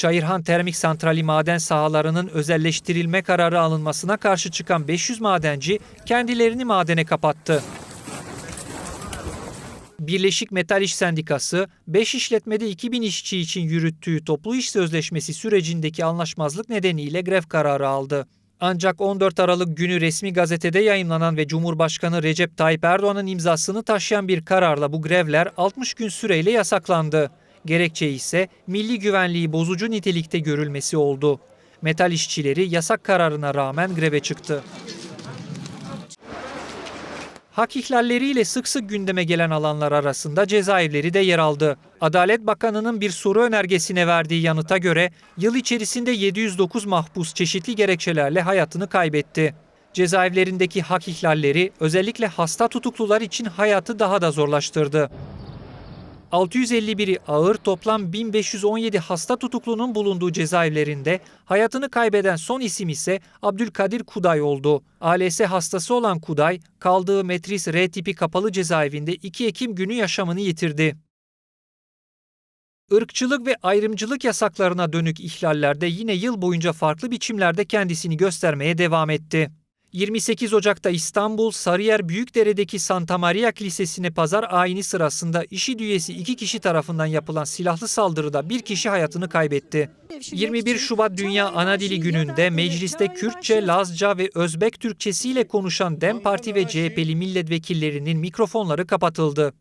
Çayırhan Termik Santrali maden sahalarının özelleştirilme kararı alınmasına karşı çıkan 500 madenci kendilerini madene kapattı. Birleşik Metal İş Sendikası, 5 işletmede 2000 işçi için yürüttüğü toplu iş sözleşmesi sürecindeki anlaşmazlık nedeniyle grev kararı aldı. Ancak 14 Aralık günü resmi gazetede yayımlanan ve Cumhurbaşkanı Recep Tayyip Erdoğan'ın imzasını taşıyan bir kararla bu grevler 60 gün süreyle yasaklandı. Gerekçe ise milli güvenliği bozucu nitelikte görülmesi oldu. Metal işçileri yasak kararına rağmen greve çıktı. Hak ihlalleriyle sık sık gündeme gelen alanlar arasında cezaevleri de yer aldı. Adalet Bakanı'nın bir soru önergesine verdiği yanıta göre yıl içerisinde 709 mahpus çeşitli gerekçelerle hayatını kaybetti. Cezaevlerindeki hak ihlalleri özellikle hasta tutuklular için hayatı daha da zorlaştırdı. 651'i ağır toplam 1517 hasta tutuklunun bulunduğu cezaevlerinde hayatını kaybeden son isim ise Abdülkadir Kuday oldu. ALS hastası olan Kuday kaldığı Metris R tipi kapalı cezaevinde 2 Ekim günü yaşamını yitirdi. Irkçılık ve ayrımcılık yasaklarına dönük ihlallerde yine yıl boyunca farklı biçimlerde kendisini göstermeye devam etti. 28 Ocak'ta İstanbul Sarıyer Büyükdere'deki Santa Maria Kilisesi'ne pazar ayini sırasında IŞİD üyesi iki kişi tarafından yapılan silahlı saldırıda bir kişi hayatını kaybetti. 21 Şubat Dünya Ana Dili Günü'nde mecliste Kürtçe, Lazca ve Özbek Türkçesiyle konuşan DEM Parti ve CHP'li milletvekillerinin mikrofonları kapatıldı.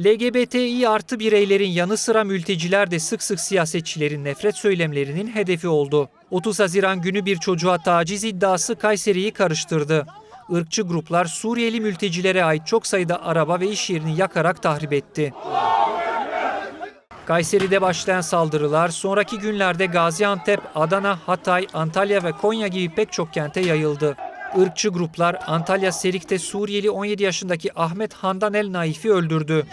LGBTİ artı bireylerin yanı sıra mülteciler de sık sık siyasetçilerin nefret söylemlerinin hedefi oldu. 30 Haziran günü bir çocuğa taciz iddiası Kayseri'yi karıştırdı. Irkçı gruplar Suriyeli mültecilere ait çok sayıda araba ve iş yerini yakarak tahrip etti. Kayseri'de başlayan saldırılar sonraki günlerde Gaziantep, Adana, Hatay, Antalya ve Konya gibi pek çok kente yayıldı. Irkçı gruplar Antalya Serik'te Suriyeli 17 yaşındaki Ahmet Handan El Naif'i öldürdü.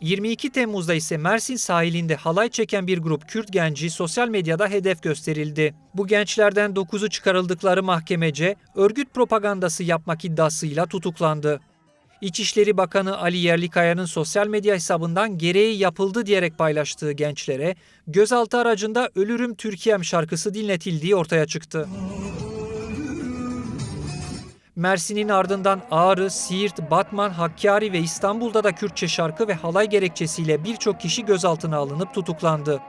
22 Temmuz'da ise Mersin sahilinde halay çeken bir grup Kürt genci sosyal medyada hedef gösterildi. Bu gençlerden 9'u çıkarıldıkları mahkemece örgüt propagandası yapmak iddiasıyla tutuklandı. İçişleri Bakanı Ali Yerlikaya'nın sosyal medya hesabından gereği yapıldı diyerek paylaştığı gençlere gözaltı aracında Ölürüm Türkiye'm şarkısı dinletildiği ortaya çıktı. Mersin'in ardından Ağrı, Siirt, Batman, Hakkari ve İstanbul'da da Kürtçe şarkı ve halay gerekçesiyle birçok kişi gözaltına alınıp tutuklandı.